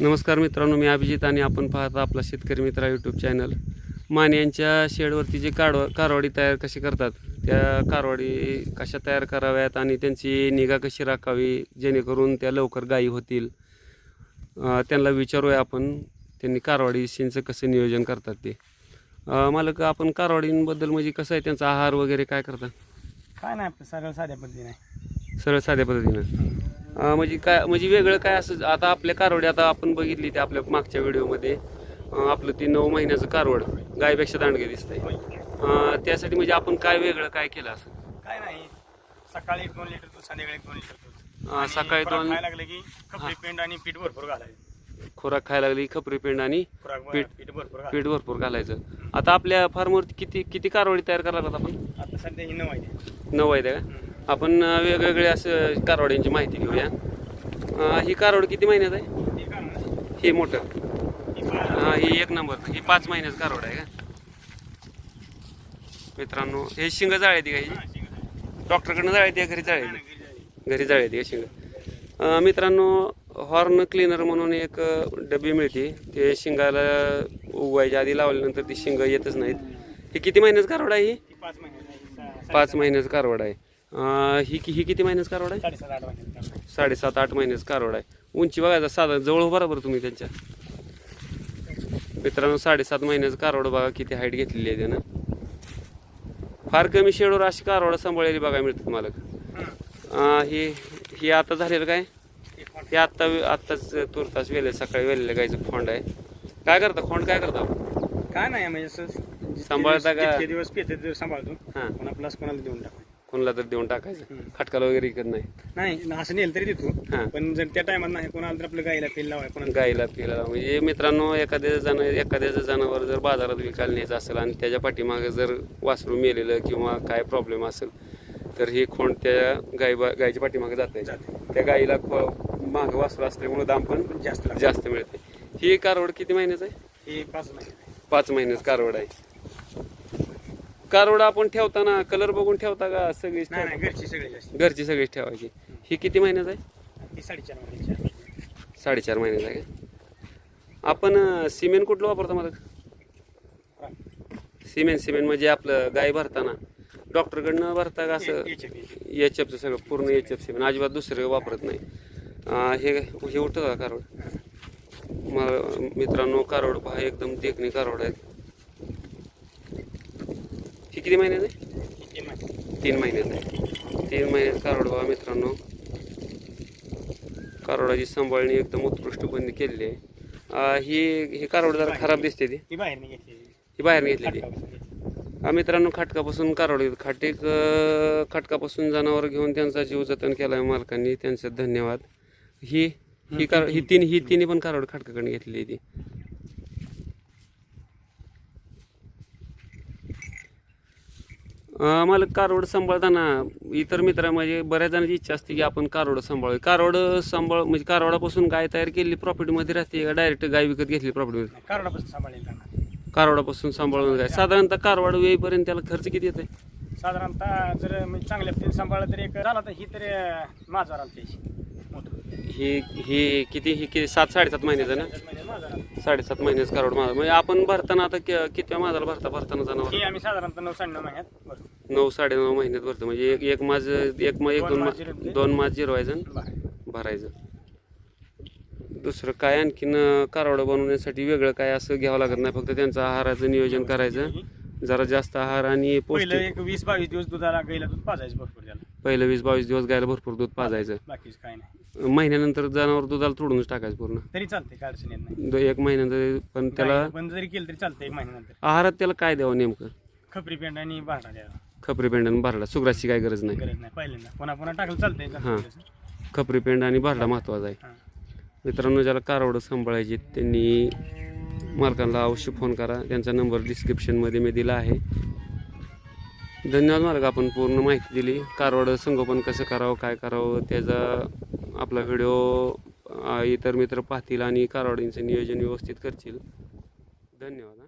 नमस्कार मित्रांनो मी अभिजित आणि आपण पाहता आपला शेतकरी मित्र यूट्यूब चॅनल मान्यांच्या शेडवरती जे काढ कारवाडी तयार कशी करतात त्या कारवाडी कशा तयार कराव्यात आणि त्यांची निगा कशी राखावी जेणेकरून त्या लवकर गायी होतील? त्यांना विचारूया आपण त्यांनी कारवाडीशींचं कसं नियोजन करतात ते. मालक आपण कारवाडींबद्दल म्हणजे कसं आहे त्यांचा आहार वगैरे काय करतात? काय नाही आपलं सरळ साध्या पद्धतीने. सरळ साध्या पद्धतीनं. म्हणजे काय म्हणजे वेगळं काय असं आता आपल्या कारवडी आता आपण बघितली ते आपल्या मागच्या व्हिडिओमध्ये. आपलं ती नऊ महिन्याचं कारवड गायपेक्षा दांडगे दिसतंय. त्यासाठी म्हणजे आपण काय वेगळं काय केलं असं? काय नाही. सकाळी एक दोन लिटर दूध संध्याकाळी एक दोन लिटर दूध. सकाळी दोन लागलं की खपरी पेंड आणि पीठ भरपूर घालायचं. खुराक खायला लागली खपरी पेंड आणि पीठ. पीठ भरपूर घालायचं. आता आपल्या फार्मवरती किती किती कारवडी तयार करायला लागतात आपण? आता सध्या ही नऊ आहे नऊ आहे का? आपण वेगवेगळ्या वेगवेगळे असं कारवड्यांची माहिती घेऊया. ही कारवड किती महिन्यात आहे? हे ही मोठं. ही हा ही एक नंबर. ही पाच महिन्याचं कारवड आहे का? मित्रांनो हे शिंग जाळ्याती का ही? आहे. डॉक्टरकडनं जाळ्याती घरी नाही, घरी जायची. घरी का शिंग? मित्रांनो हॉर्न क्लीनर म्हणून एक डबी मिळते. ते शिंगाला उगवायच्या आधी लावल्यानंतर ती शिंग येतच नाहीत. हे किती महिन्याचं कारवड आहे ही? पाच पाच महिन्याचं कारवड आहे. अं, ही ही किती महिन्याचं कारवड आहे? साडेसात आठ साडेसात आठ महिन्याचं कारवड आहे. उंची बघायचा साधा जवळ बरोबर तुम्ही त्यांच्या. मित्रांनो साडेसात महिन्याचं कारवड बघा किती हाईट घेतलेली आहे त्यानं. फार कमी शेडवर अशी कारवड सांभाळलेली बघायला मिळतात मला हं. ही ही आता झालेलं काय. हे आत्ता आत्ताच तुरतास वेले सकाळी वेलेलं गायचं खोंड आहे. काय करता? खोंड काय करता? काय नाही म्हणजे असं जितके सांभाळता दिवस- का? जितके दिवस पेते दिवस सांभाळतो. हां. पण प्लस कोणाला देऊन टाकाय कोणाला तर देऊन टाकायचं. खटकाला वगैरे इकत नाही. नाही असं नेलं तरी देतो. हां. पण जर त्या टायमात नाही कोणाला तर आपलं गाईला तेल लावाय कोणाला गाईला पिला म्हणजे मित्रांनो एखाद्या जण एखाद्याचं जनावर जर बाजारात विकायला न्यायचं असेल आणि त्याच्या पाठीमागे जर वासरू मेलेलं किंवा काय प्रॉब्लेम असेल तर हे खोंड त्या गाई गायच्या पाठीमागे जाते जाते. त्या गाईला माग वासरू असल्यामुळे दाम पण जास्त लागतं. जास्त मिळते ही कारवड किती महिन्याचं आहे? हे पाच महिने. पाच महिन्याचं कारवड आहे. कारवड आपण ठेवताना कलर बघून ठेवता का? सगळीच नाही नाही ठेवता? घरची सगळी जास्त. घरची सगळीच ठेवायची. ही किती महिन्याचं आहे? साडेचार महिन्याची. साडेचार महिन्याचं आहे का? आपण अं, सिमेंट कुठलं वापरतो मला. सिमेंट सिमेंट म्हणजे आपलं गाय भरताना. डॉक्टरकडनं भरता का असं. एच एफचं सगळं पूर्ण एच एफ सिमेंट. अजिबात दुसरं वापरत नाही. अं, हे हे उठतं का कारवड? मला मित्रांनो कारवड पहा एकदम देखणी कारवड आहेत ही किती महिन्यात आहे? तीन महिने. तीन महिन्यात आहे. तीन महिन्यात कारवड बघा मित्रांनो. कारवडाची सांभाळणी एकदम उत्कृष्टपणे केलेली आहे. ही ही कारवड जरा खराब दिसते ती. ही बाहेर घेतली ही घेतलेली घेतली. मित्रांनो खटकापासून कारवड खाटीक खटकापासून जनावर घेऊन त्यांचा जीव जतन केला मालकांनी. त्यांचे धन्यवाद. ही ही कार ही तीन ही तिन्ही पण कारवड खटकाकडे घेतलेली आहे ती. मला कारवड सांभाळताना इतर मित्र म्हणजे बऱ्याच जणांची इच्छा असते की आपण कारवड सांभाळू कारवड सांभाळ म्हणजे कारवडापासून गाय तयार केलेली प्रॉफिटमध्ये राहते का? डायरेक्ट गाय विकत घेतली प्रॉफिटमध्ये सांभाळेल कारवाडापासून सांभाळून गाय. साधारणतः कारवाड येईपर्यंत त्याला खर्च किती येते साधारणतः जर म्हणजे चांगल्या पद्धतीने सांभाळलं तर एक झाला तर ही तर माझा ही ही किती ही किती? सात साडेसात महिन्याचं ना. साडेसात महिन्याचं कारवड माझा म्हणजे आपण भरताना आता कि- कितव्या माझाला भरता भरताना ही आम्ही साधारणतः नऊ साडे नऊ महिन्यात नऊ साडेनऊ महिन्यात भरतो. म्हणजे एक एक माझ एक मा- एक दोन मा-. दोन मास जिरवायचं. भरायचं. दुसरं काय आणखीन कारवडं बनवण्यासाठी वेगळं काय असं घ्यावं लागत नाही. फक्त त्यांचं आहाराचं नियोजन करायचं. जरा जास्त आहार आणि एक वीस बावीस दिवस दुधाला दूध पाजायचं भरपूर पहिलं वीस बावीस दिवस गायला भरपूर दूध पाजायचं. बाकीच काय नाही. महिन्यानंतर जनावर दुधाला तोडूनच टाकायचं पूर्ण. तरी चालते काय अडचण येत नाही. दो- एक महिन्यानंतर पण त्याला जरी केलं तरी चालतं एक महिन्यानंतर. आहारात त्याला काय द्यावं नेमकं? खपरी पेंड आणि बारडा द्यावा खपरी पेंड आणि भरडा सुग्राची काय गरज नाही. गरज नाही. पहिल्यांदा. पुन्हा पुन्हा टाकलं चालतंय हां. खपरी पेंड आणि भरडा महत्त्वाचा आहे. हां. मित्रांनो ज्याला कारवडं सांभाळायची त्यांनी मालकांना अवश्य फोन करा. त्यांचा नंबर डिस्क्रिप्शनमध्ये मी दिला आहे. धन्यवाद मालक आपण पूर्ण माहिती दिली. कारवडं संगोपन कसं करावं काय करावं त्याचा आपला व्हिडिओ अं, इतर मित्र पाहतील आणि कारवडींचं नियोजन व्यवस्थित करतील. धन्यवाद हा.